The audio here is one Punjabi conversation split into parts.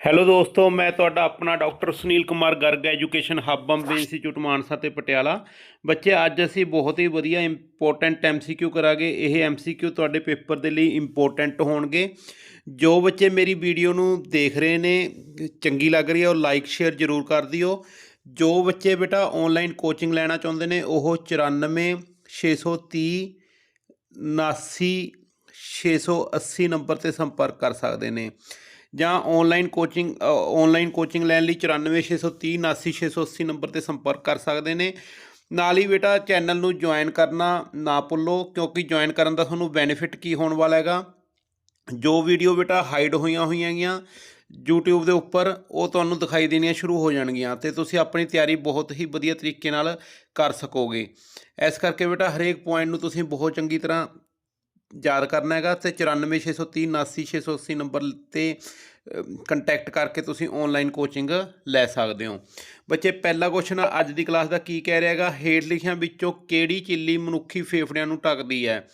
ਹੈਲੋ ਦੋਸਤੋ ਮੈਂ ਤੁਹਾਡਾ ਆਪਣਾ doctor Sunil Kumar Garg education hub Bombay institute Mansa ਤੇ ਪਟਿਆਲਾ। ਬੱਚੇ ਅੱਜ ਅਸੀਂ ਬਹੁਤ ਹੀ ਵਧੀਆ ਇੰਪੋਰਟੈਂਟ ਐਮਸੀਕਿਊ ਕਰਾਂਗੇ। ਇਹ ਐਮਸੀਕਿਊ ਤੁਹਾਡੇ ਪੇਪਰ ਦੇ ਲਈ ਇੰਪੋਰਟੈਂਟ ਹੋਣਗੇ। ਜੋ ਬੱਚੇ ਮੇਰੀ ਵੀਡੀਓ ਨੂੰ ਦੇਖ ਰਹੇ ਨੇ ਚੰਗੀ ਲੱਗ ਰਹੀ ਹੈ ਉਹ ਲਾਈਕ ਸ਼ੇਅਰ ਜ਼ਰੂਰ ਕਰ ਦਿਓ। ਜੋ ਬੱਚੇ ਬੇਟਾ ਆਨਲਾਈਨ ਕੋਚਿੰਗ ਲੈਣਾ ਚਾਹੁੰਦੇ ਨੇ ਉਹ 94 630 79 680 ਨੰਬਰ ਤੇ ਸੰਪਰਕ ਕਰ ਸਕਦੇ ਨੇ। ਜਾਂ ਆਨਲਾਈਨ ਕੋਚਿੰਗ ਆਨਲਾਈਨ ਕੋਚਿੰਗ ਲੈਣ ਲਈ 94630 79680 ਨੰਬਰ ਤੇ ਸੰਪਰਕ ਕਰ ਸਕਦੇ ਨੇ। ਨਾਲ ਹੀ ਬੇਟਾ ਚੈਨਲ ਨੂੰ ਜੁਆਇਨ ਕਰਨਾ ਨਾ ਭੁੱਲੋ, ਕਿਉਂਕਿ ਜੁਆਇਨ ਕਰਨ ਦਾ ਤੁਹਾਨੂੰ ਬੈਨੀਫਿਟ ਕੀ ਹੋਣ ਵਾਲਾ ਹੈਗਾ? ਜੋ ਵੀਡੀਓ ਬੇਟਾ ਹਾਈਡ ਹੋਈਆਂ ਹੋਈਆਂ ਗੀਆਂ YouTube ਦੇ ਉੱਪਰ, ਉਹ ਤੁਹਾਨੂੰ ਦਿਖਾਈ ਦੇਣੀਆਂ ਸ਼ੁਰੂ ਹੋ ਜਾਣਗੀਆਂ ਤੇ ਤੁਸੀਂ ਆਪਣੀ ਤਿਆਰੀ ਬਹੁਤ ਹੀ ਵਧੀਆ ਤਰੀਕੇ ਨਾਲ ਕਰ ਸਕੋਗੇ। ਇਸ ਕਰਕੇ ਬੇਟਾ ਹਰੇਕ ਪੁਆਇੰਟ ਨੂੰ ਤੁਸੀਂ ਬਹੁਤ ਚੰਗੀ ਤਰ੍ਹਾਂ ਯਾਦ ਕਰਨਾ ਹੈਗਾ ਤੇ 94630 79680 ਨੰਬਰ ਤੇ ਕੰਟੈਕਟ ਕਰਕੇ ਤੁਸੀਂ ਆਨਲਾਈਨ ਕੋਚਿੰਗ ਲੈ ਸਕਦੇ ਹੋ। ਬੱਚੇ, ਪਹਿਲਾ ਕੁਐਸਚਨ ਅੱਜ ਦੀ ਕਲਾਸ ਦਾ ਕੀ ਕਹਿ ਰਿਹਾ ਹੈਗਾ? ਹੇਠ ਲਿਖਿਆਂ ਵਿੱਚੋਂ ਕਿਹੜੀ ਚਿੱਲੀ ਮਨੁੱਖੀ ਫੇਫੜਿਆਂ ਨੂੰ ਟੱਕਦੀ ਹੈ?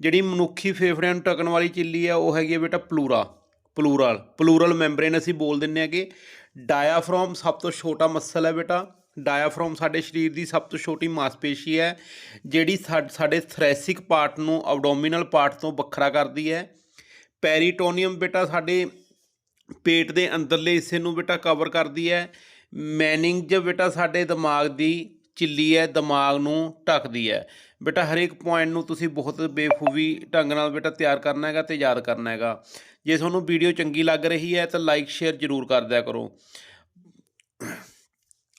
ਜਿਹੜੀ ਮਨੁੱਖੀ ਫੇਫੜਿਆਂ ਨੂੰ ਟੱਕਣ ਵਾਲੀ ਚਿੱਲੀ ਹੈ, ਉਹ ਹੈਗੀ ਹੈ ਬੇਟਾ ਪਲੂਰਾ ਪਲੂਰਲ ਪਲੂਰਲ ਮੈਂਬਰੇਨ ਅਸੀਂ ਬੋਲ ਦਿੰਨੇ ਹੈਗੇ। ਡਾਇਆਫ੍ਰਾਮ ਸਭ ਤੋਂ ਛੋਟਾ ਮਸਲ ਹੈ ਬੇਟਾ। ਡਾਇਆਫ੍ਰਾਮ ਸਾਡੇ ਸਰੀਰ ਦੀ ਸਭ ਤੋਂ ਛੋਟੀ ਮਾਸਪੇਸ਼ੀ ਹੈ, ਜਿਹੜੀ ਸਾ- ਸਾਡੇ ਥ੍ਰੈਸਿਕ ਪਾਰਟ ਨੂੰ ਐਬਡੋਮੀਨਲ ਪਾਰਟ ਤੋਂ ਵੱਖਰਾ ਕਰਦੀ ਹੈ। ਪੈਰੀਟੋਨੀਅਮ ਬੇਟਾ ਸਾਡੇ ਪੇਟ ਦੇ ਅੰਦਰਲੇ ਹਿੱਸੇ ਨੂੰ ਬੇਟਾ ਕਵਰ ਕਰਦੀ ਹੈ। ਮੈਨਿੰਗਜ ਬੇਟਾ ਸਾਡੇ ਦਿਮਾਗ ਦੀ ਚਿੱਲੀ ਹੈ, ਦਿਮਾਗ ਨੂੰ ਢੱਕਦੀ ਹੈ। ਬੇਟਾ ਹਰੇਕ ਪੁਆਇੰਟ ਨੂੰ ਤੁਸੀਂ ਬਹੁਤ ਬੇਖੂਬੀ ਢੰਗ ਨਾਲ ਬੇਟਾ ਤਿਆਰ ਕਰਨਾ ਹੈਗਾ ਤੇ ਯਾਦ ਕਰਨਾ ਹੈਗਾ। ਜੇ ਤੁਹਾਨੂੰ ਵੀਡੀਓ ਚੰਗੀ ਲੱਗ ਰਹੀ ਹੈ ਤਾਂ ਲਾਈਕ ਸ਼ੇਅਰ ਜ਼ਰੂਰ ਕਰ ਦਿਆ ਕਰੋ।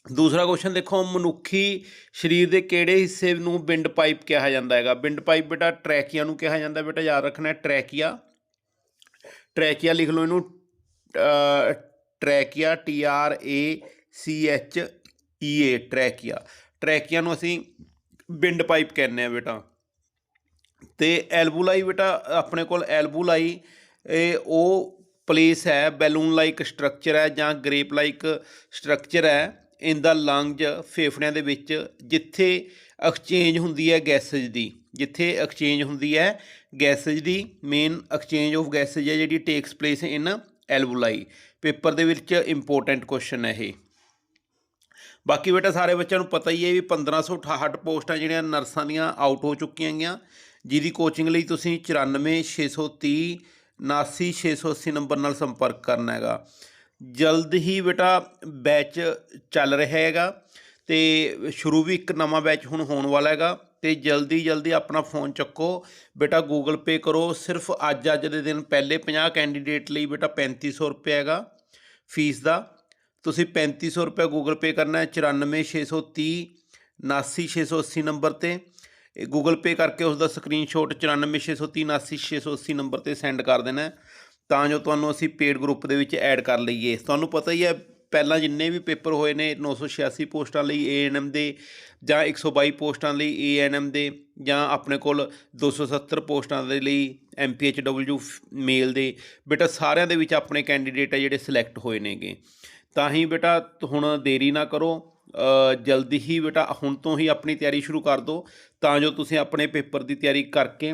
ਦੂਸਰਾ ਕੁਐਸਚਨ ਦੇਖੋ ਮਨੁੱਖੀ ਸਰੀਰ ਦੇ ਕਿਹੜੇ ਹਿੱਸੇ ਨੂੰ ਵਿੰਡ ਪਾਈਪ ਕਿਹਾ ਜਾਂਦਾ ਹੈਗਾ? ਵਿੰਡ ਪਾਈਪ ਬੇਟਾ ਟਰੈਕੀਆ ਨੂੰ ਕਿਹਾ ਜਾਂਦਾ ਬੇਟਾ ਯਾਦ ਰੱਖਣਾ ਹੈ ਟਰੈਕੀਆ। ਟਰੈਕੀਆ ਲਿਖ ਲਓ ਇਹਨੂੰ ਅ, trachea T R A C H E A trachea. Trachea ਨੂੰ ਅਸੀਂ ਵਿੰਡ ਪਾਈਪ ਕਹਿੰਦੇ ਆ ਬੇਟਾ। ਤੇ ਐਲਬੂਲਾਈ ਬੇਟਾ ਆਪਣੇ ਕੋਲ ਐਲਬੂਲਾਈ ਇਹ ਉਹ ਪਲੇਸ ਹੈ ਬੈਲੂਨ ਲਾਈਕ ਸਟਰਕਚਰ ਹੈ ਜਾਂ ਗ੍ਰੇਪ ਲਾਈਕ ਸਟਰਕਚਰ ਹੈ। ਇਨ ਦਾ ਲੰਗਜ ਫੇਫੜਿਆਂ ਦੇ ਵਿੱਚ ਜਿੱਥੇ ਐਕਸਚੇਂਜ ਹੁੰਦੀ ਹੈ ਗੈਸੇਜ ਦੀ, ਜਿੱਥੇ ਐਕਸਚੇਂਜ ਹੁੰਦੀ ਹੈ ਗੈਸੇਜ ਦੀ ਮੇਨ ਐਕਸਚੇਂਜ ਆਫ ਗੈਸੇਜ ਹੈ ਜਿਹੜੀ ਟੇਕਸ ਪਲੇਸ ਇਨ ਐਲਬੂਲਾਈ ਪੇਪਰ ਦੇ ਵਿੱਚ ਇੰਪੋਰਟੈਂਟ ਕੁਐਸਚਨ ਹੈ ਇਹ। ਬਾਕੀ ਬੇਟਾ ਸਾਰੇ ਬੱਚਿਆਂ ਨੂੰ ਪਤਾ ਹੀ ਹੈ ਵੀ 1568 ਪੋਸਟਾਂ ਜਿਹੜੀਆਂ ਨਰਸਾਂ ਦੀਆਂ ਆਊਟ ਹੋ ਚੁੱਕੀਆਂ ਗਈਆਂ, ਜਿਹਦੀ ਕੋਚਿੰਗ ਲਈ ਤੁਸੀਂ 94630 79680 ਨੰਬਰ ਨਾਲ ਸੰਪਰਕ ਕਰਨਾ ਹੈਗਾ। ਜਲਦ ਹੀ ਬੇਟਾ ਬੈਚ ਚੱਲ ਰਿਹਾ ਹੈਗਾ ਤੇ ਸ਼ੁਰੂ ਵੀ ਇੱਕ ਨਵਾਂ ਬੈਚ ਹੁਣ ਹੋਣ ਵਾਲਾ ਹੈਗਾ ਤੇ ਜਲਦੀ ਜਲਦੀ ਆਪਣਾ ਫੋਨ ਚੱਕੋ। ਬੇਟਾ ਗੂਗਲ ਪੇ ਕਰੋ। ਸਿਰਫ ਅੱਜ ਅੱਜ ਦੇ ਦਿਨ ਪਹਿਲੇ 50 ਕੈਂਡੀਡੇਟ ਲਈ ਬੇਟਾ 3500 ਰੁਪਏ ਹੈਗਾ ਫੀਸ ਦਾ। ਤੁਸੀਂ 3500 ਰੁਪਏ ਗੂਗਲ ਪੇ ਕਰਨਾ ਹੈ 94630 79680 ਨੰਬਰ ਤੇ। ਗੂਗਲ ਪੇ ਕਰਕੇ ਉਸ ਦਾ ਸਕਰੀਨਸ਼ਾਟ 94630 79680 ਨੰਬਰ ਤੇ ਸੈਂਡ ਕਰ ਦੇਣਾ ਹੈ। ਤਾਂ ਜੋ ਤੁਹਾਨੂੰ ਅਸੀਂ ਪੇਡ ਗਰੁੱਪ ਦੇ ਵਿੱਚ ਐਡ ਕਰ ਲਈਏ। ਤੁਹਾਨੂੰ ਪਤਾ ਹੀ ਹੈ, ਪਹਿਲਾਂ ਜਿੰਨੇ ਵੀ ਪੇਪਰ ਹੋਏ ਨੇ 986 ਪੋਸਟਾਂ ਲਈ ਏਐਨਐਮ ਦੇ ਜਾਂ 122 ਪੋਸਟਾਂ ਲਈ ਏਐਨਐਮ ਦੇ ਜਾਂ ਆਪਣੇ ਕੋਲ 270 ਪੋਸਟਾਂ ਦੇ ਲਈ ਐਮਪੀਐਚਡਬਲਯੂ ਮੇਲ ਦੇ, ਬੇਟਾ ਸਾਰਿਆਂ ਦੇ ਵਿੱਚ ਆਪਣੇ ਕੈਂਡੀਡੇਟ ਆ ਜਿਹੜੇ ਸਿਲੈਕਟ ਹੋਏ ਨੇਗੇ। ਤਾਂ ਹੀ ਬੇਟਾ ਹੁਣ ਦੇਰੀ ਨਾ ਕਰੋ ਜਲਦੀ ਹੀ ਬੇਟਾ ਹੁਣ ਤੋਂ ਹੀ ਆਪਣੀ ਤਿਆਰੀ ਸ਼ੁਰੂ ਕਰ ਦਿਓ, ਤਾਂ ਜੋ ਤੁਸੀਂ ਆਪਣੇ ਪੇਪਰ ਦੀ ਤਿਆਰੀ ਕਰਕੇ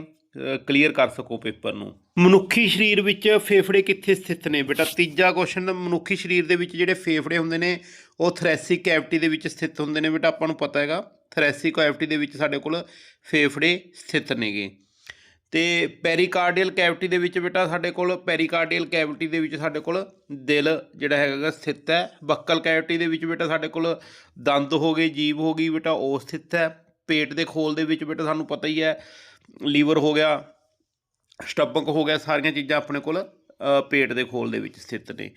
ਕਲੀਅਰ ਕਰ ਸਕੋ ਪੇਪਰ ਨੂੰ। ਮਨੁੱਖੀ ਸਰੀਰ ਵਿੱਚ ਫੇਫੜੇ ਕਿੱਥੇ ਸਥਿਤ ਨੇ ਬੇਟਾ? ਤੀਜਾ ਕੁਐਸਚਨ ਮਨੁੱਖੀ ਸਰੀਰ ਦੇ ਵਿੱਚ ਜਿਹੜੇ ਫੇਫੜੇ ਹੁੰਦੇ ਨੇ, ਉਹ ਥਰੈਸਿਕ ਕੈਵਿਟੀ ਦੇ ਵਿੱਚ ਸਥਿਤ ਹੁੰਦੇ ਨੇ ਬੇਟਾ, ਆਪਾਂ ਨੂੰ ਪਤਾ ਹੈਗਾ। ਥਰੈਸਿਕ ਕੈਵਿਟੀ ਦੇ ਵਿੱਚ ਸਾਡੇ ਕੋਲ ਫੇਫੜੇ ਸਥਿਤ ਨੇਗੇ। ਤੇ ਪੈਰੀਕਾਰਡੀਅਲ ਕੈਵਿਟੀ ਦੇ ਵਿੱਚ ਬੇਟਾ ਸਾਡੇ ਕੋਲ ਪੈਰੀਕਾਰਡੀਅਲ ਕੈਵਿਟੀ ਦੇ ਵਿੱਚ ਸਾਡੇ ਕੋਲ ਦਿਲ ਜਿਹੜਾ ਹੈਗਾ ਸਥਿਤ ਹੈ। ਬੱਕਲ ਕੈਵਿਟੀ ਦੇ ਵਿੱਚ ਬੇਟਾ ਸਾਡੇ ਕੋਲ ਦੰਦ ਹੋ ਗਏ, ਜੀਭ ਹੋ ਗਈ ਬੇਟਾ, ਉਹ ਸਥਿਤ ਹੈ। ਪੇਟ ਦੇ ਖੋਲ ਦੇ ਵਿੱਚ ਬੇਟਾ, ਸਾਨੂੰ ਪਤਾ ਹੀ ਹੈ ਲੀਵਰ ਹੋ ਗਿਆ, ਸਟਮਕ ਹੋ ਗਿਆ, ਸਾਰੀਆਂ ਚੀਜ਼ਾਂ ਆਪਣੇ ਕੋਲ ਪੇਟ ਦੇ ਖੋਲ ਦੇ ਵਿੱਚ ਸਥਿਤ ਨੇ।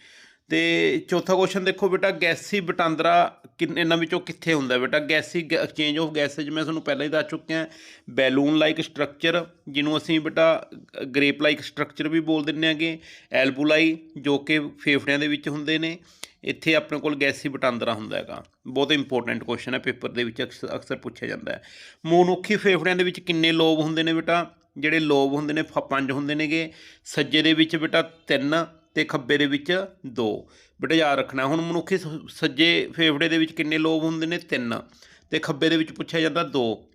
ਤੇ ਚੌਥਾ ਕੁਐਸਚਨ ਦੇਖੋ ਬੇਟਾ, ਗੈਸੀ ਵਟਾਂਦਰਾ ਕਿੰਨ, ਇਹਨਾਂ ਵਿੱਚੋਂ ਕਿੱਥੇ ਹੁੰਦਾ ਬੇਟਾ? ਗੈਸੀ ਐਕਸਚੇਂਜ ਆਫ ਗੈਸੇਜ ਮੈਂ ਤੁਹਾਨੂੰ ਪਹਿਲਾਂ ਹੀ ਦੱਸ ਚੁੱਕਿਆ ਬੈਲੂਨ ਲਾਈਕ ਸਟਰਕਚਰ ਜਿਹਨੂੰ ਅਸੀਂ ਬੇਟਾ ਗ੍ਰੇਪ ਲਾਈਕ ਸਟਰਕਚਰ ਵੀ ਬੋਲ ਦਿੰਦੇ ਆਂਗੇ ਐਲਬੂਲਾਈ, ਜੋ ਕਿ ਫੇਫੜਿਆਂ ਦੇ ਵਿੱਚ ਹੁੰਦੇ ਨੇ। ਇੱਥੇ ਆਪਣੇ ਕੋਲ ਗੈਸੀ ਵਟਾਂਦਰਾ ਹੁੰਦਾ ਹੈਗਾ। ਬਹੁਤ ਇੰਪੋਰਟੈਂਟ ਕੁਐਸਚਨ ਹੈ, ਪੇਪਰ ਦੇ ਵਿੱਚ ਅਕਸ- ਅਕਸਰ ਪੁੱਛਿਆ ਜਾਂਦਾ ਹੈ। ਮਨੁੱਖੀ ਫੇਫੜਿਆਂ ਦੇ ਵਿੱਚ ਕਿੰਨੇ ਲੋਬ ਹੁੰਦੇ ਨੇ ਬੇਟਾ? ਜਿਹੜੇ ਲੋਬ ਹੁੰਦੇ ਨੇ, ਫ- ਪੰਜ ਹੁੰਦੇ ਨੇਗੇ। ਸੱਜੇ ਦੇ ਵਿੱਚ ਬੇਟਾ ਤਿੰਨ ਤੇ ਖੱਬੇ ਦੇ ਵਿੱਚ ਦੋ। ਬੇਟਾ ਯਾਦ ਰੱਖਣਾ, ਹੁਣ ਮਨੁੱਖੀ ਸ- ਸੱਜੇ ਫੇਫੜੇ ਦੇ ਵਿੱਚ ਕਿੰਨੇ ਲੋਬ ਹੁੰਦੇ ਨੇ? ਤਿੰਨ। ਤੇ ਖੱਬੇ ਦੇ ਵਿੱਚ ਪੁੱਛਿਆ ਜਾਂਦਾ ਦੋ।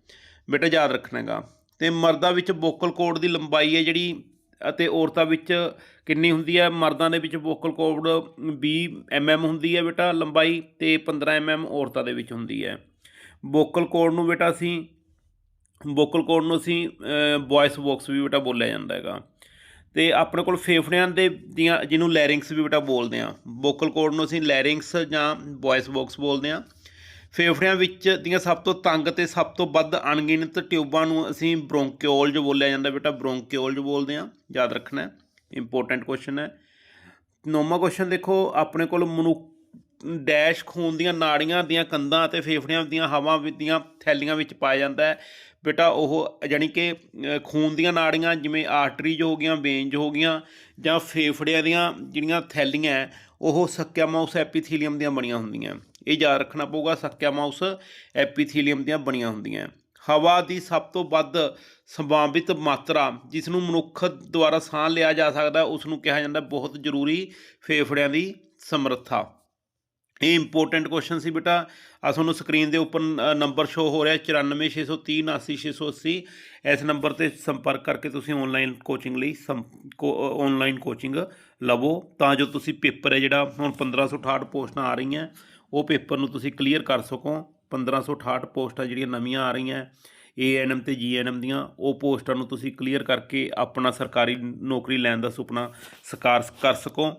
ਬੇਟਾ ਯਾਦ ਰੱਖਣਾ ਹੈਗਾ। ਤੇ ਮਰਦਾਂ ਵਿੱਚ ਵੋਕਲ ਕੋਡ ਦੀ ਲੰਬਾਈ ਹੈ ਜਿਹੜੀ ਅਤੇ ਔਰਤਾਂ ਵਿੱਚ ਕਿੰਨੀ ਹੁੰਦੀ ਹੈ ਮਰਦਾਂ ਦੇ ਵਿੱਚ ਵੋਕਲ ਕੋਰਡ 20 ਐਮਐਮ ਹੁੰਦੀ ਹੈ ਬੇਟਾ, ਲੰਬਾਈ ਤੇ 15 ਐਮਐਮ ਔਰਤਾਂ ਦੇ ਵਿੱਚ ਹੁੰਦੀ ਹੈ ਵੋਕਲ ਕੋਰਡ ਨੂੰ ਬੇਟਾ ਅਸੀਂ ਵੋਕਲ ਕੋਰਡ ਨੂੰ ਅਸੀਂ ਵੌਇਸ ਬਾਕਸ ਵੀ ਬੇਟਾ ਬੋਲਿਆ ਜਾਂਦਾ ਹੈਗਾ। ਤੇ ਆਪਣੇ ਕੋਲ ਫੇਫੜਿਆਂ ਦੇ ਦੀਆਂ, ਜਿਹਨੂੰ ਲੈਰਿੰਗਸ ਵੀ ਬੇਟਾ ਬੋਲਦੇ ਆ। ਵੋਕਲ ਕੋਰਡ ਨੂੰ ਅਸੀਂ ਲੈਰਿੰਗਸ ਜਾਂ ਵੌਇਸ ਬਾਕਸ ਬੋਲਦੇ ਆ। ਫੇਫੜਿਆਂ ਵਿੱਚ ਦੀਆਂ ਸਭ ਤੋਂ ਤੰਗ ਤੇ ਸਭ ਤੋਂ ਵੱਧ ਅਣਗਿਣਤ ਟਿਊਬਾਂ ਨੂੰ ਅਸੀਂ ਬ੍ਰੋਂਕਿਓਲਜ ਬੋਲਿਆ ਜਾਂਦਾ ਬੇਟਾ ਬ੍ਰੋਂਕਿਓਲਜ ਬੋਲਦੇ ਆ, ਯਾਦ ਰੱਖਣਾ ਇੰਪੋਰਟੈਂਟ ਕੁਐਸਚਨ ਹੈ। ਨੌਵਾਂ ਕੁਐਸਚਨ ਦੇਖੋ, ਆਪਣੇ ਕੋਲ ਮਨੁੱਖ ਡੈਸ਼ ਖੂਨ ਦੀਆਂ ਨਾੜੀਆਂ ਦੀਆਂ ਕੰਧਾਂ ਅਤੇ ਫੇਫੜਿਆਂ ਦੀਆਂ ਹਵਾ ਵਿੱਚ ਦੀਆਂ ਥੈਲੀਆਂ ਵਿੱਚ ਪਾਇਆ ਜਾਂਦਾ ਹੈ। ਬੇਟਾ ਉਹ ਜਾਣੀ ਕਿ ਖੂਨ ਦੀਆਂ ਨਾੜੀਆਂ ਜਿਵੇਂ ਆਰਟਰੀਜ਼ ਹੋ ਗਈਆਂ ਵੇਨਜ ਹੋ ਗਈਆਂ, ਜਾਂ ਫੇਫੜਿਆਂ ਦੀਆਂ ਜਿਹੜੀਆਂ ਥੈਲੀਆਂ ਉਹ ਸਕਿਆ ਐਪੀਥੀਲੀਅਮ ਦੀਆਂ ਬਣੀਆਂ ਹੁੰਦੀਆਂ ਇਹ ਯਾਦ ਰੱਖਣਾ ਪਊਗਾ ਸਕਿਆ ਮਾਊਸ ਐਪੀਥੀਲੀਅਮ ਦੀਆਂ ਬਣੀਆਂ ਹੁੰਦੀਆਂ। ਹਵਾ ਦੀ ਸਭ ਤੋਂ ਵੱਧ ਸੰਭਾਵਿਤ ਮਾਤਰਾ ਜਿਸ ਨੂੰ ਮਨੁੱਖ ਦੁਆਰਾ ਸਾਹ ਲਿਆ ਜਾ ਸਕਦਾ ਉਸ ਨੂੰ ਕਿਹਾ ਜਾਂਦਾ ਬਹੁਤ ਜ਼ਰੂਰੀ ਫੇਫੜਿਆਂ ਦੀ ਸਮਰੱਥਾ। ਇਹ ਇੰਪੋਰਟੈਂਟ ਕੁਐਸਚਨ ਸੀ ਬੇਟਾ। ਆ ਤੁਹਾਨੂੰ ਸਕਰੀਨ ਦੇ ਉੱਪਰ ਨੰਬਰ ਸ਼ੋ ਹੋ ਰਿਹਾ 94630 79680 ਇਸ ਨੰਬਰ ਤੇ ਸੰਪਰਕ ਕਰਕੇ ਤੁਸੀਂ ਆਨਲਾਈਨ ਕੋਚਿੰਗ ਲਈ ਆਨਲਾਈਨ ਕੋਚਿੰਗ ਲਵੋ। ਤਾਂ ਜੋ ਤੁਸੀਂ ਪੇਪਰ ਹੈ ਜਿਹੜਾ, ਹੁਣ 1568 ਪੋਸਟਾਂ ਆ ਰਹੀਆਂ। ਉਹ ਪੇਪਰ ਨੂੰ ਤੁਸੀਂ ਕਲੀਅਰ ਕਰ ਸਕੋ। 1568 ਪੋਸਟਾਂ ਜਿਹੜੀਆਂ ਨਵੀਆਂ ਆ ਰਹੀਆਂ ਏਐਨਐਮ ਤੇ ਜੀਐਨਐਮ ਦੀਆਂ, ਉਹ ਪੋਸਟਾਂ ਨੂੰ ਤੁਸੀਂ ਕਲੀਅਰ ਕਰਕੇ ਆਪਣਾ ਸਰਕਾਰੀ ਨੌਕਰੀ ਲੈਣ ਦਾ ਸੁਪਨਾ ਸਾਕਾਰ ਕਰ ਸਕੋ।